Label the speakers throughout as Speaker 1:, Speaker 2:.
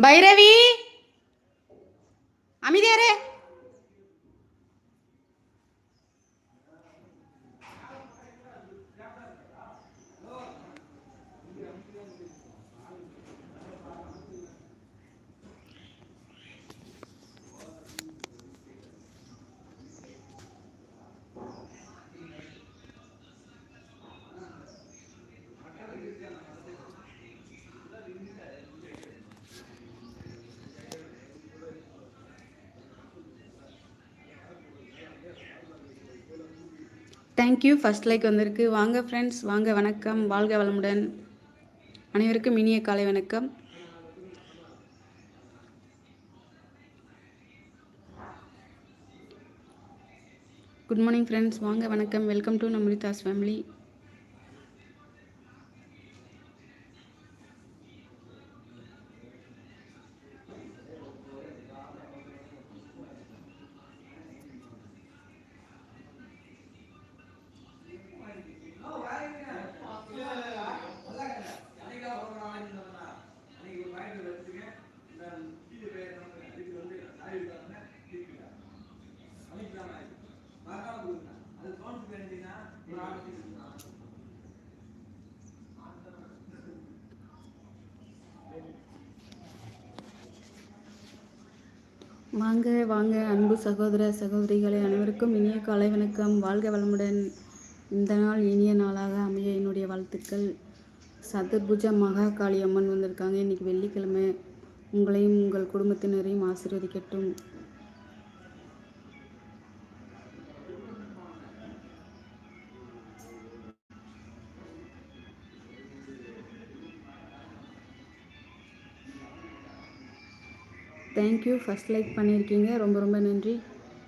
Speaker 1: Bhairavi thank you first like வந்திருக்கு. வாங்க friends வாங்க வணக்கம். வாழ்க வளமுடன். அனைவருக்கும் இனிய காலை வணக்கம். குட் மார்னிங் ஃப்ரெண்ட்ஸ் வாங்க வணக்கம். வெல்கம் டு நம்ரிதாஸ் ஃபேமிலி வாங்க வாங்க அன்பு சகோதர சகோதரிகளை அனைவருக்கும் இனிய காலை வணக்கம். வாழ்க வளமுடன். இந்த நாள் இனிய நாளாக அமைய என்னுடைய வாழ்த்துக்கள். சதுர்புஜ மகா காளி அம்மன் வந்திருக்காங்க. இன்னைக்கு வெள்ளிக்கிழமை. உங்களையும் உங்கள் குடும்பத்தினரையும் ஆசீர்வதிக்கட்டும். தேங்க்யூ ஃபஸ்ட் லைக் பண்ணியிருக்கீங்க. ரொம்ப ரொம்ப நன்றி.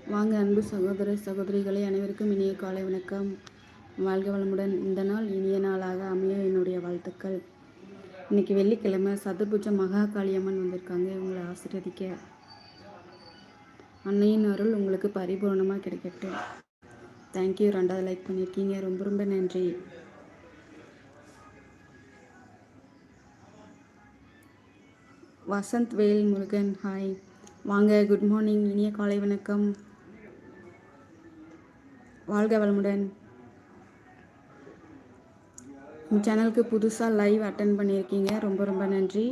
Speaker 1: வாங்க அன்பு சகோதர சகோதரிகளை அனைவருக்கும் இனிய காலை வணக்கம். வாழ்க வளமுடன். இந்த நாள் இனிய நாளாக அமைய என்னுடைய வாழ்த்துக்கள். இன்னைக்கு வெள்ளிக்கிழமை சதுர்புஜ மகா காளியம்மன் வந்திருக்காங்க. உங்களை ஆசீர்வதிக்க. அன்னையின் அருள் உங்களுக்கு பரிபூர்ணமாக கிடைக்கட்டும். தேங்க்யூ ரெண்டாவது லைக் பண்ணியிருக்கீங்க. ரொம்ப ரொம்ப நன்றி. வசந்த் வேல் முருகன் ஹாய் வாங்க குட் மார்னிங் இனிய காலை வணக்கம். வாழ்க வளமுடன். உங்கள் சேனலுக்கு புதுசாக லைவ் அட்டன் பண்ணியிருக்கீங்க. ரொம்ப ரொம்ப நன்றி.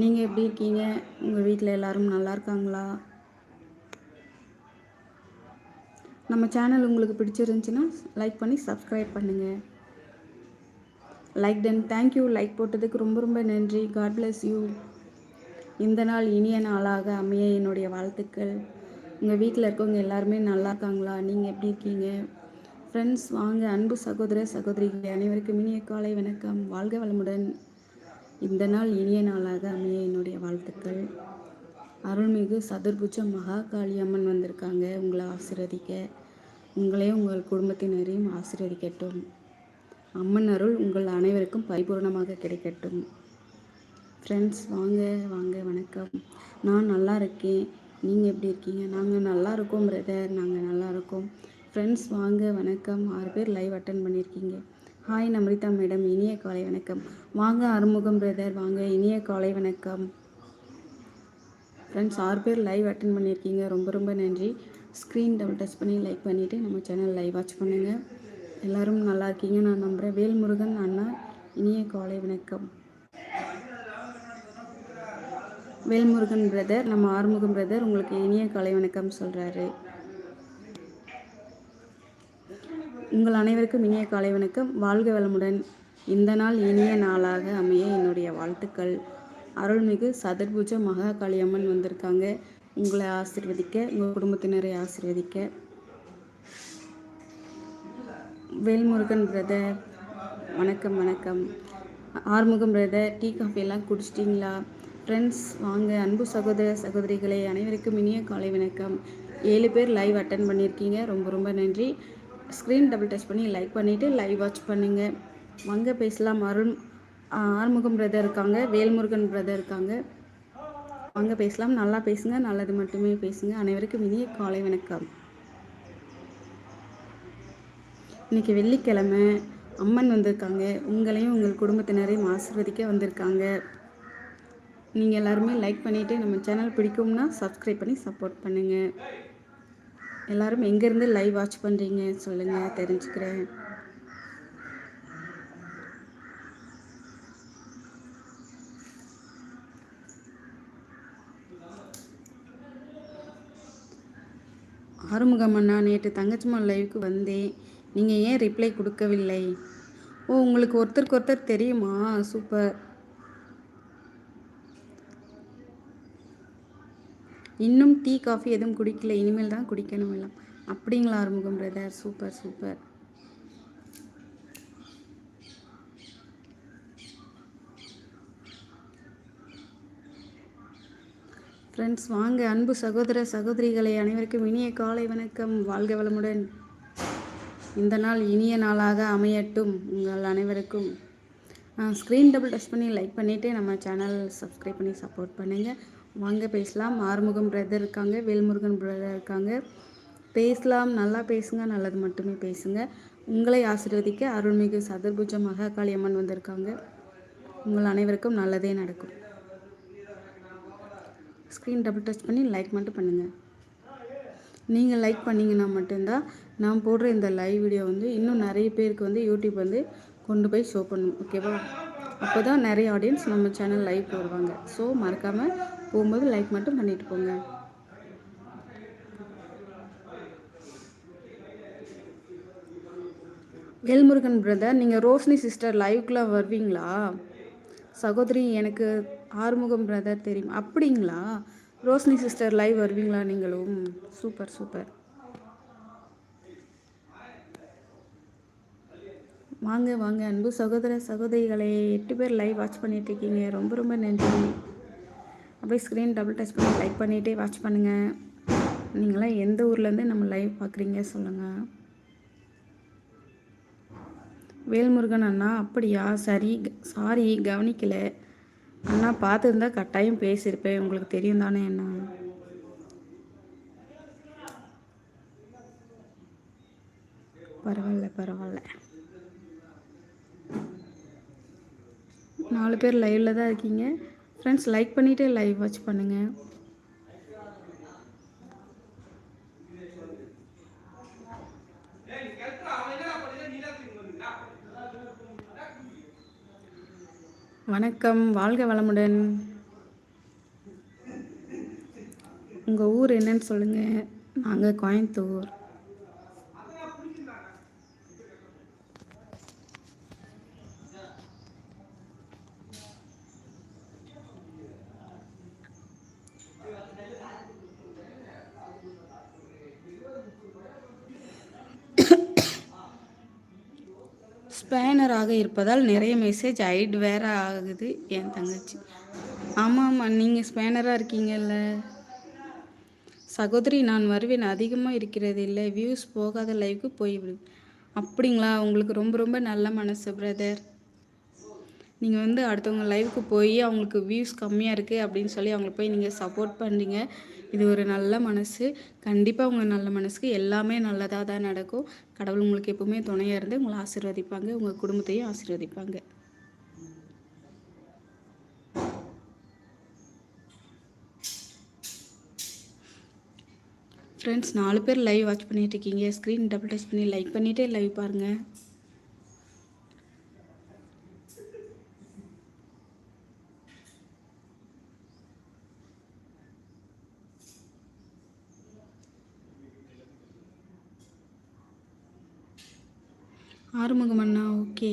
Speaker 1: நீங்கள் எப்படி இருக்கீங்க? உங்கள் வீட்டில் எல்லோரும் நல்லா இருக்காங்களா? நம்ம சேனல் உங்களுக்கு பிடிச்சிருந்துச்சுன்னா லைக் பண்ணி சப்ஸ்கிரைப் பண்ணுங்கள் லைக் டன் தேங்க்யூ லைக் போட்டதுக்கு ரொம்ப ரொம்ப நன்றி. காட் பிளஸ் யூ இந்த நாள் இனிய நாளாக அமைய என்னுடைய வாழ்த்துக்கள். உங்கள் வீட்டில் இருக்கவங்க எல்லாருமே நல்லா இருக்காங்களா? நீங்கள் எப்படி இருக்கீங்க? ஃப்ரெண்ட்ஸ் வாங்க. அன்பு சகோதர சகோதரிகள் அனைவருக்கும் இனிய காலை வணக்கம். வாழ்க வளமுடன். இந்த நாள் இனிய நாளாக அமைய என்னுடைய வாழ்த்துக்கள். அருள்மிகு சதுர்புஜ மகா காளி அம்மன் வந்திருக்காங்க. உங்களை ஆசிர்வதிக்க உங்களையும் உங்கள் குடும்பத்தினரையும் ஆசீர்வதிக்கட்டும். அம்மன் அருள் உங்கள் அனைவருக்கும் பரிபூர்ணமாக கிடைக்கட்டும். ஃப்ரெண்ட்ஸ் வாங்க வாங்க வணக்கம். நான் நல்லா இருக்கேன். நீங்கள் எப்படி இருக்கீங்க? நாங்கள் நல்லா இருக்கோம் பிரதர் நாங்கள் நல்லா இருக்கோம். ஃப்ரெண்ட்ஸ் வாங்க வணக்கம். ஆறு பேர் லைவ் அட்டன் பண்ணியிருக்கீங்க. ஹாய் நம்ரிதா மேடம் இனிய காலை வணக்கம். வாங்க அறுமுகம் பிரதர் வாங்க இனிய காலை வணக்கம். ஃப்ரெண்ட்ஸ் ஆறு பேர் லைவ் அட்டன் பண்ணியிருக்கீங்க. ரொம்ப ரொம்ப நன்றி. ஸ்க்ரீன் டபுள் டச் பண்ணி லைக் பண்ணிவிட்டு நம்ம சேனல் லைவ் வாட்ச் பண்ணுங்கள் எல்லோரும் நல்லா இருக்கீங்க நான் நம்புகிறேன் வேல்முருகன் அண்ணா இனிய காலை வணக்கம். வேல்முருகன் பிரதர் நம்ம ஆறுமுகம் பிரதர் உங்களுக்கு இனிய காலை வணக்கம் சொல்கிறாரு உங்கள் அனைவருக்கும் இனிய காலை வணக்கம். வாழ்க வளமுடன். இந்த நாள் இனிய நாளாக அமைய என்னுடைய வாழ்த்துக்கள். அருள்மிகு சதுர்புஜ மகா காளியம்மன் வந்திருக்காங்க. உங்களை ஆசிர்வதிக்க உங்கள் குடும்பத்தினரை ஆசிர்வதிக்க. வேல்முருகன் பிரதர் வணக்கம் வணக்கம். ஆறுமுகம் பிரதர் டீ காஃபி எல்லாம் குடிச்சிட்டிங்களா? ஃப்ரெண்ட்ஸ் வாங்க. அன்பு சகோதர சகோதரிகளே அனைவருக்கும் இனிய காலை வணக்கம். ஏழு பேர் லைவ் அட்டன் பண்ணியிருக்கீங்க. ரொம்ப ரொம்ப நன்றி. ஸ்க்ரீன் டபுள் டச் பண்ணி லைக் பண்ணிவிட்டு லைவ் வாட்ச் பண்ணுங்கள் வாங்க பேசலாம். அருண் ஆறுமுகம் பிரதர் இருக்காங்க. வேல்முருகன் பிரதர் இருக்காங்க. வாங்க பேசலாம். நல்லா பேசுங்க. நல்லது மட்டுமே பேசுங்க. அனைவருக்கும் இனிய காலை வணக்கம். இன்னைக்கு வெள்ளிக்கிழமை. அம்மன் வந்திருக்காங்க. உங்களையும் உங்கள் குடும்பத்தினரையும் ஆசிர்வதிக்க வந்திருக்காங்க. நீங்கள் எல்லாருமே லைக் பண்ணிவிட்டு நம்ம சேனல் பிடிக்கும்னா சப்ஸ்கிரைப் பண்ணி சப்போர்ட் பண்ணுங்கள் எல்லோரும் எங்கேருந்து லைவ் வாட்ச் பண்ணுறீங்க சொல்லுங்கள் தெரிஞ்சுக்கிறேன். ஆறுமுகம் அண்ணா நேற்று தங்கச்சிமா லைவுக்கு வந்தேன். நீங்கள் ஏன் ரிப்ளை கொடுக்கவில்லை? ஓ உங்களுக்கு ஒருத்தருக்கு ஒருத்தர் தெரியுமா? சூப்பர் இன்னும் டீ காஃபி எதுவும் குடிக்கல. இனிமேல் தான் குடிக்கணும் எல்லாம். அப்படிங்களா Arumugam brother super super. Friends வாங்க. அன்பு சகோதர சகோதரிகளை அனைவருக்கும் இனிய காலை வணக்கம். வாழ்க வளமுடன். இந்த நாள் இனிய நாளாக அமையட்டும் உங்கள் அனைவருக்கும். ஸ்க்ரீன் டபுள் டச் பண்ணி லைக் பண்ணிவிட்டு நம்ம சேனல் சப்ஸ்கிரைப் பண்ணி சப்போர்ட் பண்ணுங்கள் வாங்க பேசலாம். ஆறுமுகம் பிரதர் இருக்காங்க வேல்முருகன் பிரதர் இருக்காங்க. பேசலாம் நல்லா பேசுங்க நல்லது மட்டுமே பேசுங்க. உங்களை ஆசீர்வதிக்க அருள்மிகு சதுர்புஜ மகாகாளி அம்மன் வந்திருக்காங்க. உங்கள் அனைவருக்கும் நல்லதே நடக்கும். ஸ்க்ரீன் டபுள் டச் பண்ணி லைக் மட்டும் பண்ணுங்கள் நீங்கள் லைக் பண்ணிங்கன்னா மட்டும்தான் நான் போடுற இந்த லைவ் வீடியோ வந்து இன்னும் நிறைய பேருக்கு வந்து யூடியூப் வந்து கொண்டு போய் ஷோ பண்ணும். ஓகேவா அப்போ தான் நிறைய ஆடியன்ஸ் நம்ம சேனல் லைவ் போடுவாங்க. ஸோ மறக்காமல் போகும்போது லைக் மட்டும் பண்ணிட்டு போங்க. வேல்முருகன் பிரதர் நீங்கள் ரோஷினி சிஸ்டர் லைவ்க்குள்ளே வருவீங்களா? சகோதரி எனக்கு ஆறுமுகம் பிரதர் தெரியும். அப்படிங்களா? ரோஷினி சிஸ்டர் லைவ் வருவீங்களா நீங்களும்? Super super. வாங்க வாங்க அன்பு சகோதர சகோதரிகளை எட்டு பேர் லைவ் வாட்ச் பண்ணிட்டு இருக்கீங்க. ரொம்ப ரொம்ப நன்றி. அப்படியே ஸ்க்ரீன் டபுள் டச் பண்ணி லைக் பண்ணிகிட்டே வாட்ச் பண்ணுங்கள் நீங்களாம் எந்த ஊர்லேருந்து நம்ம லைவ் பார்க்குறீங்க சொல்லுங்கள் வேல்முருகன் அண்ணா அப்படியா? சரி சாரி கவனிக்கலை. அண்ணா பார்த்துருந்தா கட்டாயம் பேசியிருப்பேன். உங்களுக்கு தெரியும் தானே என்ன பரவாயில்ல பரவாயில்ல. நாலு பேர் லைவில் தான் இருக்கீங்க. ஃப்ரெண்ட்ஸ் லைக் பண்ணிவிட்டு லைவ் வாட்ச் பண்ணுங்கள் வணக்கம் வாழ்க வளமுடன். உங்கள் ஊர் என்னன்னு சொல்லுங்கள் நாங்கள் கோயம்புத்தூர். ஸ்பேனராக இருப்பதால் நிறைய மெசேஜ் ஐட் வேற ஆகுது என் தங்கச்சி. ஆமாம் ஆமாம் நீங்கள் ஸ்பேனராக இருக்கீங்கல்ல. சகோதரி நான் வருவேன். அதிகமாக இருக்கிறது இல்லை. வியூஸ் போகாத லைவுக்கு போய்விடு அப்படிங்களா? உங்களுக்கு ரொம்ப ரொம்ப நல்ல மனசு பிரதர் நீங்கள் வந்து அடுத்தவங்க லைவுக்கு போய் அவங்களுக்கு வியூஸ் கம்மியாக இருக்குது அப்படின்னு சொல்லி அவங்களுக்கு போய் நீங்கள் சப்போர்ட் பண்ணுறீங்க இது ஒரு நல்ல மனசு. கண்டிப்பாக உங்கள் நல்ல மனசுக்கு எல்லாமே நல்லதாக தான் நடக்கும். கடவுள் உங்களுக்கு எப்பவுமே துணையாக இருந்து உங்களை ஆசீர்வதிப்பாங்க. உங்கள் குடும்பத்தையும் ஆசீர்வதிப்பாங்க. ஃப்ரெண்ட்ஸ் நாலு பேர் லைவ் வாட்ச் பண்ணிகிட்டு இருக்கீங்க. ஸ்க்ரீன் டபுள் டச் பண்ணி லைக் பண்ணிகிட்டே லைவ் பாருங்கள் ஆறுமுகம் அண்ணா okay.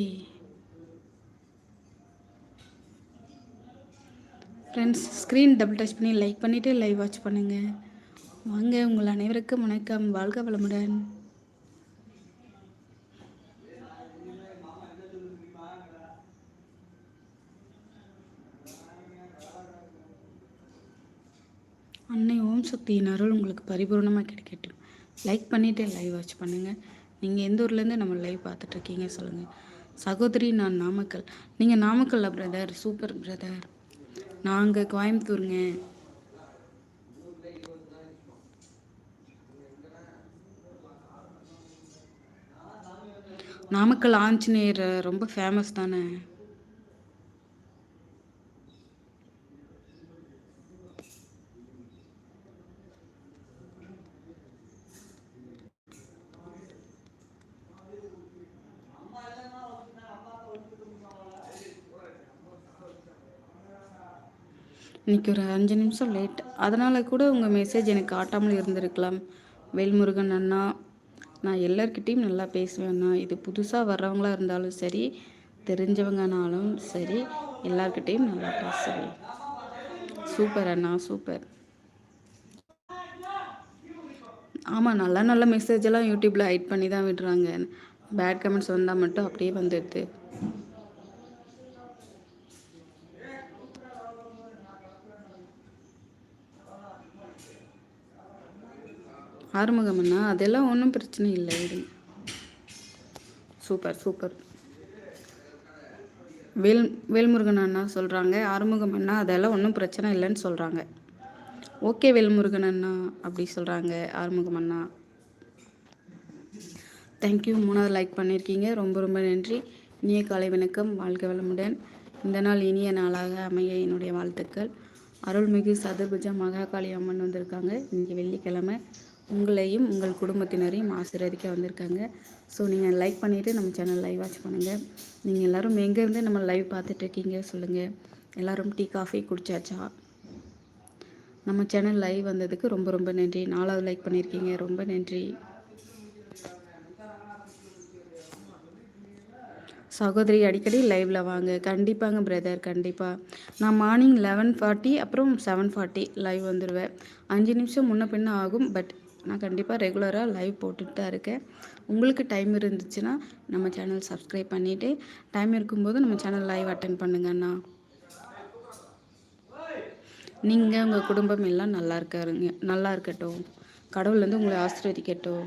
Speaker 1: Friends screen double touch பண்ணி லைக் பண்ணிவிட்டு லைவ் வாட்ச் பண்ணுங்கள் வாங்க உங்கள் அனைவருக்கும் வணக்கம். வாழ்க வளமுடன். அன்னை ஓம் சக்தியின் அருள் உங்களுக்கு பரிபூர்ணமாக கிடைக்கட்டும். லைக் பண்ணிவிட்டு லைவ் வாட்ச் பண்ணுங்கள் நீங்கள் எந்த ஊர்லேருந்து நம்ம லைவ் பார்த்துட்ருக்கீங்க சொல்லுங்கள் சகோதரி நான் நாமக்கல். நீங்கள் நாமக்கல்ல பிரதர் சூப்பர் பிரதர் நாங்கள் கோயம்புத்தூருங்க. நாமக்கல் ஆஞ்சநேயர் ரொம்ப ஃபேமஸ் தானே? இன்னைக்கு ஒரு அஞ்சு நிமிஷம் லேட் அதனால் கூட உங்கள் மெசேஜ் எனக்கு காட்டாமல் இருந்திருக்கலாம். வேல்முருகன் அண்ணா நான் எல்லார்கிட்டேயும் நல்லா பேசுவேன் அண்ணா. இது புதுசாக வர்றவங்களா இருந்தாலும் சரி தெரிஞ்சவங்கனாலும் சரி எல்லார்கிட்டேயும் நல்லா பேசுவேன். சூப்பர் அண்ணா சூப்பர். ஆமாம் நல்ல நல்ல மெசேஜ் எல்லாம் யூடியூப்பில் ஹைட் பண்ணி தான் விடுறாங்க. பேட் கமெண்ட்ஸ் வந்தால் மட்டும் அப்படியே வந்துடுது. ஆறுமுகமண்ணா அதெல்லாம் ஒன்றும் பிரச்சனை இல்லை இது சூப்பர் சூப்பர். வேல் வேல்முருகன் அண்ணா சொல்கிறாங்க ஆறுமுகம் அண்ணா அதெல்லாம் ஒன்றும் பிரச்சனை இல்லைன்னு சொல்கிறாங்க ஓகே வேல்முருகன் அண்ணா அப்படி சொல்கிறாங்க ஆறுமுகம் அண்ணா. தேங்க்யூ மூணாவது லைக் பண்ணியிருக்கீங்க ரொம்ப ரொம்ப நன்றி. இனிய காலை வணக்கம். வாழ்க வளமுடன். இந்த நாள் இனிய நாளாக அமைய என்னுடைய வாழ்த்துக்கள். அருள்மிகு சதுர்புஜ மகாகாளி அம்மன் வந்திருக்காங்க. இன்றைக்கி வெள்ளிக்கிழமை. உங்களையும் உங்கள் குடும்பத்தினரையும் ஆசீர்வதிக்க வந்திருக்காங்க. ஸோ நீங்கள் லைக் பண்ணிவிட்டு நம்ம சேனல் லைவ் வாட்ச் பண்ணுங்கள் நீங்கள் எல்லோரும் எங்கேருந்து நம்ம லைவ் பார்த்துட்ருக்கீங்க சொல்லுங்கள் எல்லோரும் டீ காஃபி குடித்தாச்சா நம்ம சேனல் லைவ் வந்ததுக்கு ரொம்ப ரொம்ப நன்றி. நாலாவது லைக் பண்ணியிருக்கீங்க ரொம்ப நன்றி. சகோதரி அடிக்கடி லைவில் வாங்க. கண்டிப்பாங்க பிரதர் கண்டிப்பாக நான் மார்னிங் லெவன் ஃபார்ட்டி அப்புறம் செவன் ஃபார்ட்டி லைவ் வந்துடுவேன் அஞ்சு நிமிஷம் முன்ன பின்ன ஆகும் பட் நான் கண்டிப்பாக ரெகுலராக லைவ் போட்டுட்டு தான் இருக்கேன். உங்களுக்கு டைம் இருந்துச்சுன்னா நம்ம சேனல் சப்ஸ்கிரைப் பண்ணிவிட்டு டைம் இருக்கும்போது நம்ம சேனல் லைவ் அட்டன் பண்ணுங்கண்ணா நீங்கள் உங்கள் குடும்பம் எல்லாம் நல்லா இருக்காருங்க நல்லா இருக்கட்டும். கடவுள் வந்து உங்களை ஆசீர்வதிக்கட்டும்.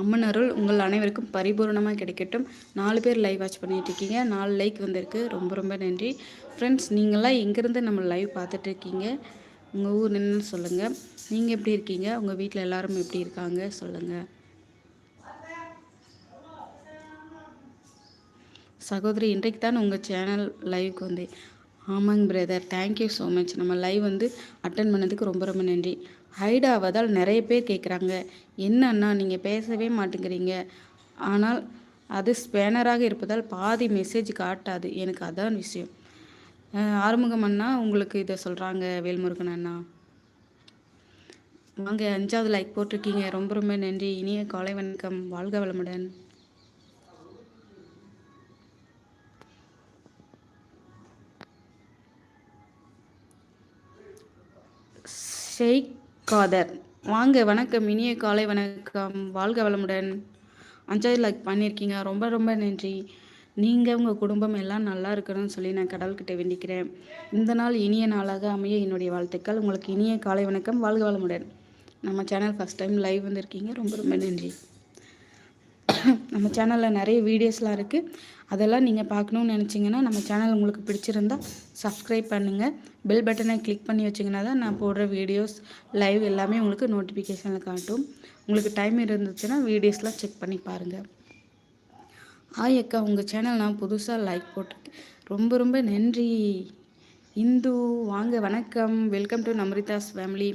Speaker 1: அம்மன் அருள் உங்கள் அனைவருக்கும் பரிபூர்ணமாக கிடைக்கட்டும். நாலு பேர் லைவ் வாட்ச் பண்ணிகிட்டு இருக்கீங்க நாலு லைக் வந்திருக்கு. ரொம்ப ரொம்ப நன்றி. ஃப்ரெண்ட்ஸ் நீங்களாம் எங்கேருந்து நம்ம லைவ் பார்த்துட்ருக்கீங்க உங்கள் ஊர் நின்று சொல்லுங்கள் நீங்கள் எப்படி இருக்கீங்க? உங்கள் வீட்டில் எல்லோரும் எப்படி இருக்காங்க? சொல்லுங்கள் சகோதரி இன்றைக்கு தான் உங்கள் சேனல் லைவுக்கு வந்தேன். ஆமாங்க brother thank you so much நம்ம லைவ் வந்து அட்டன் பண்ணதுக்கு ரொம்ப ரொம்ப நன்றி. ஹைட் ஆவதால் நிறைய பேர் கேட்குறாங்க என்னன்னா நீங்கள் பேசவே மாட்டேங்கிறீங்க? ஆனால் அது ஸ்பேனராக இருப்பதால் பாதி மெசேஜ் காட்டாது. எனக்கு அதான் விஷயம். ஆறுமுகம் அண்ணா உங்களுக்கு இதை சொல்கிறாங்க வேல்முருகன் அண்ணா. வாங்க அஞ்சாவது லைக் போட்டிருக்கீங்க. ரொம்ப ரொம்ப நன்றி. இனிய காலை வணக்கம். வாழ்க வளமுடன். ஷெய்க் காதர். வாங்க வணக்கம் இனிய காலை வணக்கம். வாழ்க வளமுடன். அஞ்சாவது லைக் பண்ணியிருக்கீங்க ரொம்ப ரொம்ப நன்றி. நீங்கள் உங்கள் குடும்பம் எல்லாம் நல்லா இருக்கணும்னு சொல்லி நான் கடவுள்கிட்ட வேண்டிக்கிறேன். இந்த நாள் இனிய நாளாக அமைய என்னுடைய வாழ்த்துக்கள். உங்களுக்கு இனிய காலை வணக்கம். வாழ்க வளமுடன். நம்ம சேனல் ஃபஸ்ட் டைம் லைவ் வந்திருக்கீங்க. ரொம்ப ரொம்ப நன்றி. நம்ம சேனலில் நிறைய வீடியோஸ்லாம் இருக்குது அதெல்லாம் நீங்கள் பார்க்கணுன்னு நினச்சிங்கன்னா நம்ம சேனல் உங்களுக்கு பிடிச்சிருந்தா சப்ஸ்கிரைப் பண்ணுங்கள் பெல் பட்டனை கிளிக் பண்ணி வச்சிங்கன்னா தான் நான் போடுற வீடியோஸ் லைவ் எல்லாமே உங்களுக்கு நோட்டிஃபிகேஷனில் காட்டும். உங்களுக்கு டைம் இருந்துச்சுன்னா வீடியோஸ்லாம் செக் பண்ணி பாருங்கள் ஆய் அக்கா உங்கள் சேனல் நான் புதுசாக லைக் போட்டிருக்கேன். ரொம்ப ரொம்ப நன்றி. இந்து வாங்க வணக்கம். Welcome to நம்ரிதாஸ் family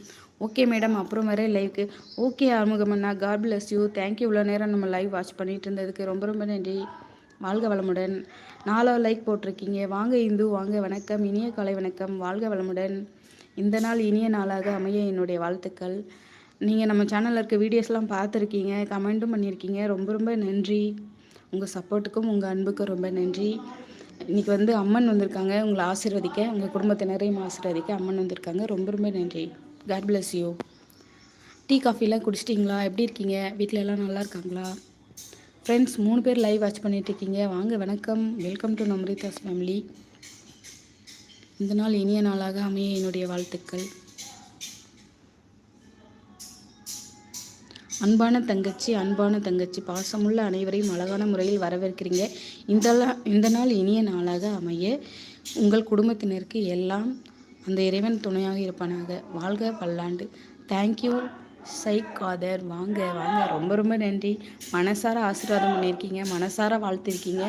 Speaker 1: okay madam அப்புறம் வர லைவ்க்கு okay ஆறுமுகமண்ணா God bless you thank you இவ்வளோ நேரம் நம்ம லைவ் வாட்ச் பண்ணிகிட்டு இருந்ததுக்கு ரொம்ப ரொம்ப நன்றி. வாழ்க வளமுடன். நாலாவது லைக் போட்டிருக்கீங்க. வாங்க இந்து வாங்க வணக்கம். இனிய காலை வணக்கம். வாழ்க வளமுடன். இந்த நாள் இனிய நாளாக அமைய என்னுடைய வாழ்த்துக்கள். நீங்கள் நம்ம சேனலில் இருக்க வீடியோஸ்லாம் பார்த்துருக்கீங்க. கமெண்ட்டும் பண்ணியிருக்கீங்க. ரொம்ப ரொம்ப நன்றி. உங்கள் சப்போர்ட்டுக்கும் உங்கள் அன்புக்கும் ரொம்ப நன்றி. இன்றைக்கி வந்து அம்மன் வந்திருக்காங்க. உங்களை ஆசீர்வதிக்க உங்கள் குடும்பத்தினரையும் ஆசீர்வதிக்க அம்மன் வந்திருக்காங்க. ரொம்ப ரொம்ப நன்றி. காட் பிளஸ் யூ டீ காஃபிலாம் குடிச்சிட்டிங்களா? எப்படி இருக்கீங்க? வீட்டில் எல்லாம் நல்லா இருக்காங்களா? ஃப்ரெண்ட்ஸ் மூணு பேர் லைவ் வாட்ச் பண்ணிகிட்ருக்கீங்க வாங்க வணக்கம். வெல்கம் டு நம்ரிதாஸ் ஃபேமிலி இந்த நாள் இனிய நாளாக அமைய என்னுடைய வாழ்த்துக்கள். அன்பான தங்கச்சி அன்பான தங்கச்சி பாசமுள்ள அனைவரையும் அழகான முறையில் வரவேற்கிறீங்க. இந்த இந்த நாள் இனிய நாளாக அமைய உங்கள் குடும்பத்தினருக்கு எல்லாம் அந்த இறைவன் துணையாக இருப்பானாக. வாழ்க பல்லாண்டு தேங்க்யூ சைக்காதர். வாங்க வாங்க. ரொம்ப ரொம்ப நன்றி. மனசார ஆசீர்வாதம் பண்ணியிருக்கீங்க. மனசார வாழ்த்திருக்கீங்க.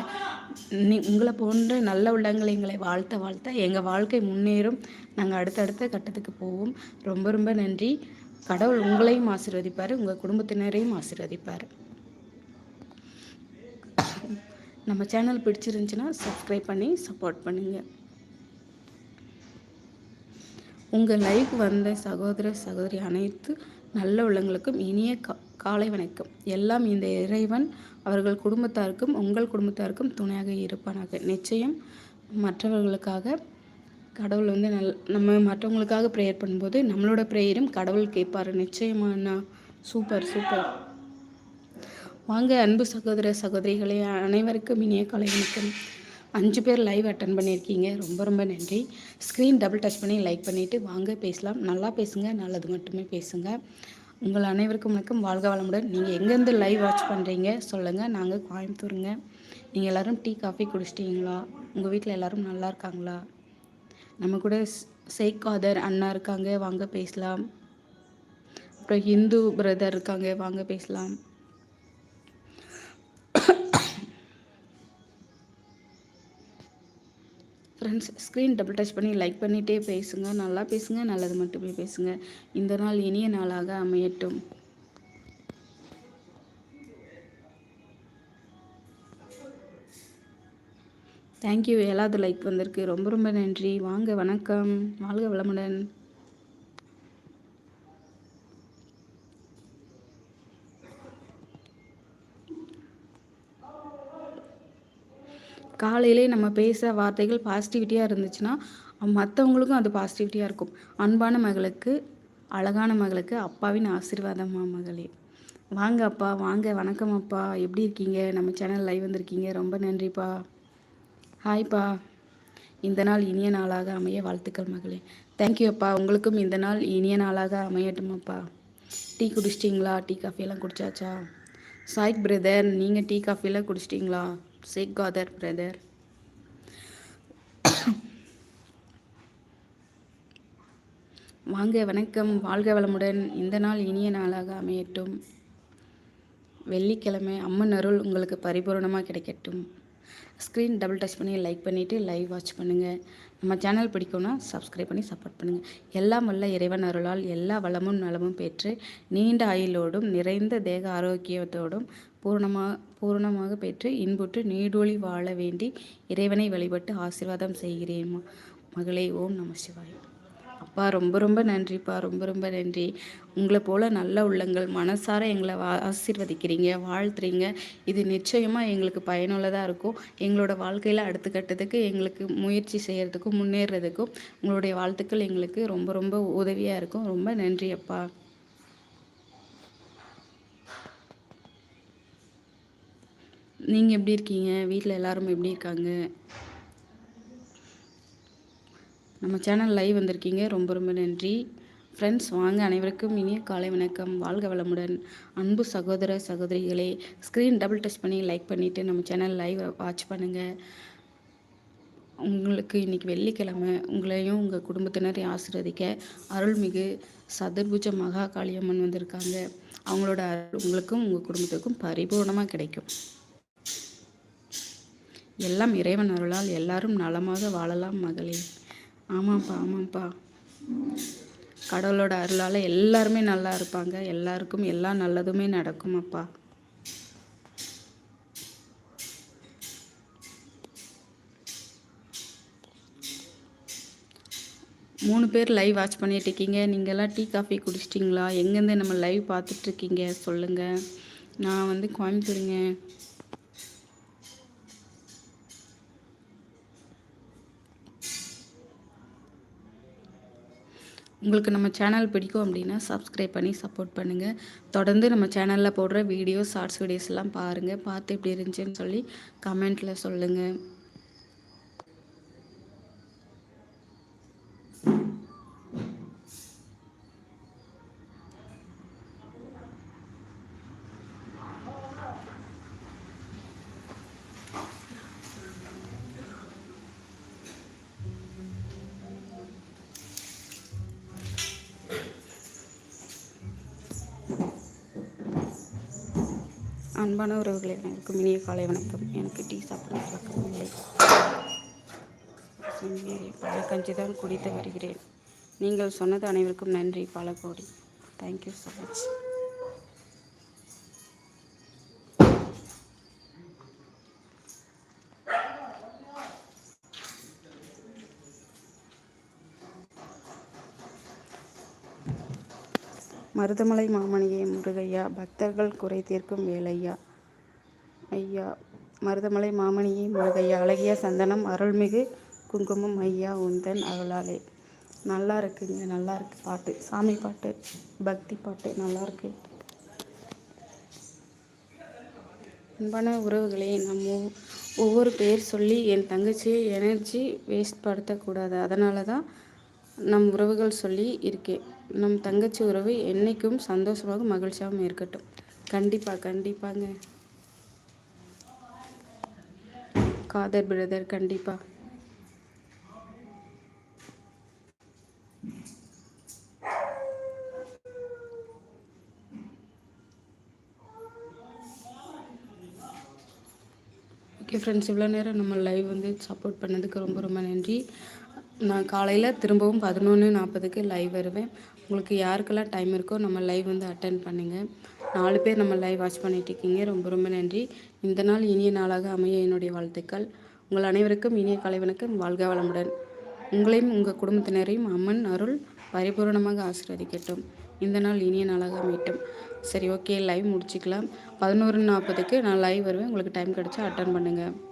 Speaker 1: நீ உங்களை போன்ற நல்ல உள்ளங்களை எங்களை வாழ்த்த வாழ்த்த எங்கள் வாழ்க்கை முன்னேறும். நாங்கள் அடுத்தடுத்த கட்டத்துக்கு போவோம். ரொம்ப ரொம்ப நன்றி. கடவுள் உங்களையும் ஆசீர்வதிப்பார். உங்கள் குடும்பத்தினரையும் ஆசீர்வதிப்பார். நம்ம சேனல் பிடிச்சிருந்துச்சுன்னா சப்ஸ்கிரைப் பண்ணி சப்போர்ட் பண்ணுங்கள் உங்கள் லைஃப் வந்த சகோதர சகோதரி அனைத்து நல்ல உள்ளங்களுக்கும் இனிய கா காலை வணக்கம். எல்லாம் இந்த இறைவன் அவர்கள் குடும்பத்தாருக்கும் உங்கள் குடும்பத்தாருக்கும் துணையாக இருப்பானாக. நிச்சயம் மற்றவர்களுக்காக கடவுள் வந்து நல் நம்ம மற்றவங்களுக்காக ப்ரேயர் பண்ணும்போது நம்மளோட ப்ரேயரும் கடவுள் கேட்பார். நிச்சயமாண்ணா சூப்பர் சூப்பர். வாங்க அன்பு சகோதர சகோதரிகளே அனைவருக்கும் இனிய காலை வணக்கம். அஞ்சு பேர் லைவ் அட்டன் பண்ணியிருக்கீங்க. ரொம்ப ரொம்ப நன்றி. ஸ்க்ரீன் டபுள் டச் பண்ணி லைக் பண்ணிவிட்டு வாங்க பேசலாம். நல்லா பேசுங்க நல்லது மட்டுமே பேசுங்க. உங்கள் அனைவருக்கும் வணக்கம். வாழ்க வளமுடன். நீங்கள் எங்கேருந்து லைவ் வாட்ச் பண்ணுறீங்க சொல்லுங்கள் நாங்கள் கோயம்புத்தூருங்க. நீங்கள் எல்லோரும் டீ காஃபி குடிச்சிட்டிங்களா? உங்கள் வீட்டில் எல்லோரும் நல்லா இருக்காங்களா? நம்ம கூட சேக்காதர் அண்ணா இருக்காங்க. வாங்க பேசலாம். அப்புறம் ஹிந்து பிரதர் இருக்காங்க. வாங்க பேசலாம். ஃப்ரெண்ட்ஸ் ஸ்க்ரீன் டபுள் டச் பண்ணி லைக் பண்ணிகிட்டே பேசுங்க. நல்லா பேசுங்க நல்லது மட்டுமே பேசுங்க. இந்த நாள் இனிய நாளாக அமையட்டும். தேங்க்யூ ஏழாவது லைக் வந்திருக்கு. ரொம்ப ரொம்ப நன்றி. வாங்க வணக்கம். வாழ்க வளமுடன். காலையிலே நம்ம பேச வார்த்தைகள் பாசிட்டிவிட்டியாக இருந்துச்சுன்னா மற்றவங்களுக்கும் அது பாசிட்டிவிட்டியாக இருக்கும். அன்பான மகளுக்கு அழகான மகளுக்கு அப்பாவின் ஆசீர்வாதமா மகளே. வாங்க அப்பா வாங்க. வணக்கம் அப்பா. எப்படி இருக்கீங்க? நம்ம சேனல் லைவ் வந்திருக்கீங்க. ரொம்ப நன்றிப்பா. ஹாய்ப்பா இந்த நாள் இனிய நாளாக அமைய வாழ்த்துக்கள் மகளே. தேங்க்யூ அப்பா. உங்களுக்கும் இந்த நாள் இனிய நாளாக அமையட்டும் அப்பா. டீ குடிச்சிட்டிங்களா? டீ காஃபியெல்லாம் குடிச்சாச்சா? சாய்க் பிரதர் நீங்கள் டீ காஃபியெல்லாம் குடிச்சிட்டிங்களா? சேக் காதர் பிரதர் வாங்க வணக்கம். வாழ்க வளமுடன். இந்த நாள் இனிய நாளாக அமையட்டும். வெள்ளிக்கிழமை அம்மன் அருள் உங்களுக்கு பரிபூர்ணமாக கிடைக்கட்டும். ஸ்க்ரீன் டபுள் டச் பண்ணி லைக் பண்ணிவிட்டு லைவ் வாட்ச் பண்ணுங்கள் நம்ம சேனல் பிடிக்கும்னா சப்ஸ்கிரைப் பண்ணி சப்போர்ட் பண்ணுங்கள் எல்லாம் வல்ல இறைவன் அருளால் எல்லா வளமும் நலமும் பெற்று நீண்ட ஆயுளோடும் நிறைந்த தேக ஆரோக்கியத்தோடும் பூர்ணமாக பூர்ணமாக பெற்று இன்புற்று நீடொழி வாழ வேண்டி இறைவனை வழிபட்டு ஆசீர்வாதம் செய்கிறேன். மகளே ஓம் நம சிவாய். அப்பா ரொம்ப ரொம்ப நன்றிப்பா ரொம்ப ரொம்ப நன்றி. உங்களை போல் நல்ல உள்ளங்கள் மனசார எங்களை வா ஆசீர்வதிக்கிறீங்க வாழ்த்துறீங்க. இது நிச்சயமாக எங்களுக்கு பயனுள்ளதாக இருக்கும். எங்களோட வாழ்க்கையில் அடுத்த கட்டத்துக்கு எங்களுக்கு முயற்சி செய்கிறதுக்கும் முன்னேறதுக்கும் உங்களுடைய வாழ்த்துக்கள் எங்களுக்கு ரொம்ப ரொம்ப உதவியாக இருக்கும். ரொம்ப நன்றி அப்பா. நீங்கள் எப்படி இருக்கீங்க? வீட்டில் எல்லோரும் எப்படி இருக்காங்க? நம்ம சேனல் லைவ் வந்திருக்கீங்க. ரொம்ப ரொம்ப நன்றி. ஃப்ரெண்ட்ஸ் வாங்க அனைவருக்கும் இனிய காலை வணக்கம். வாழ்க வளமுடன். அன்பு சகோதர சகோதரிகளே ஸ்க்ரீன் டபுள் டச் பண்ணி லைக் பண்ணிவிட்டு நம்ம சேனல் லைவ் வாட்ச் பண்ணுங்கள் உங்களுக்கு இன்றைக்கி வெள்ளிக்கிழமை. உங்களையும் உங்கள் குடும்பத்தினரையும் ஆசிர்வதிக்க அருள்மிகு சதுர்புஜ மகா காளியம்மன் வந்திருக்காங்க. அவங்களோட உங்களுக்கும் உங்கள் குடும்பத்துக்கும் பரிபூர்ணமாக கிடைக்கும். எல்லாம் இறைவன் அருளால் எல்லாரும் நலமாக வாழலாம் மகளே. ஆமாப்பா ஆமாப்பா. கடவுளோட அருளால் எல்லாருமே நல்லா இருப்பாங்க. எல்லாருக்கும் எல்லா நல்லதுமே நடக்கும் அப்பா. மூணு பேர் லைவ் வாட்ச் பண்ணிட்டு இருக்கீங்க. நீங்கள்லாம் டீ காஃபி குடிச்சிட்டிங்களா? எங்கேருந்து நம்ம லைவ் பார்த்துட்ருக்கீங்க சொல்லுங்கள் நான் வந்து கோயம்புத்தூருங்க. உங்களுக்கு நம்ம சேனல் பிடிக்கும் அப்படின்னா சப்ஸ்கிரைப் பண்ணி சப்போர்ட் பண்ணுங்கள் தொடர்ந்து நம்ம சேனலில் போடுற வீடியோஸ் ஷார்ட்ஸ் வீடியோஸ்லாம் பாருங்கள் பார்த்து எப்படி இருந்துச்சுன்னு சொல்லி கமெண்ட்டில் சொல்லுங்கள் அன்பான உறவுகளை அனைவருக்கும் இனிய காலை வணக்கம். எனக்கு டீ சாப்பிட பழக்கம் இல்லை. பழக்கஞ்சி தான் குடித்து வருகிறேன். நீங்கள் சொன்னது அனைவருக்கும் நன்றி பல கோடி தேங்க்யூ ஸோ மச் மருதமலை மாமணியே முருகையா பக்தர்கள் குறை தீர்க்கும் வேலையா? ஐயா மருதமலை மாமணியே முருகையா அழகிய சந்தனம் அருள்மிகு குங்குமம் ஐயா உந்தன் அருளாலே. நல்லா இருக்குங்க நல்லா இருக்கு பாட்டு. சாமி பாட்டு பக்தி பாட்டு நல்லா இருக்கு. அன்பான உறவுகளே நம்ம ஒவ்வொரு பேர் சொல்லி என் தங்கச்சியை எனர்ஜி வேஸ்ட் படுத்தக்கூடாது. அதனால தான் நம் உறவுகள் சொல்லி இருக்கேன். நம் தங்கச்சி உறவு என்றைக்கும் சந்தோஷமாகவும் மகிழ்ச்சியாகவும் இருக்கட்டும். கண்டிப்பாக கண்டிப்பாங்க. காதர் பிரதர் கண்டிப்பாக ஓகே ஃப்ரெண்ட்ஸ் இவ்வளோ நேரம் நம்ம லைவ் வந்து சப்போர்ட் பண்ணதுக்கு ரொம்ப ரொம்ப நன்றி. நான் காலையில் திரும்பவும் பதினொன்று நாற்பதுக்கு லைவ் வருவேன். உங்களுக்கு யாருக்கெல்லாம் டைம் இருக்கோ நம்ம லைவ் வந்து அட்டன் பண்ணுங்கள் நாலு பேர் நம்ம லைவ் வாட்ச் பண்ணிட்டு இருக்கீங்க. ரொம்ப ரொம்ப நன்றி. இந்த நாள் இனிய நாளாக அமைய என்னுடைய வாழ்த்துக்கள். உங்கள் அனைவருக்கும் இனிய கலைவனுக்கும் வாழ்க வளமுடன். உங்களையும் உங்கள் குடும்பத்தினரையும் அம்மன் அருள் பரிபூரணமாக ஆசீர்வதிக்கட்டும். இந்த நாள் இனிய நாளாக அமையட்டும். சரி ஓகே லைவ் முடிச்சுக்கலாம். பதினோரு நாற்பதுக்கு நான் லைவ் வருவேன். உங்களுக்கு டைம் கிடச்சா அட்டன் பண்ணுங்கள்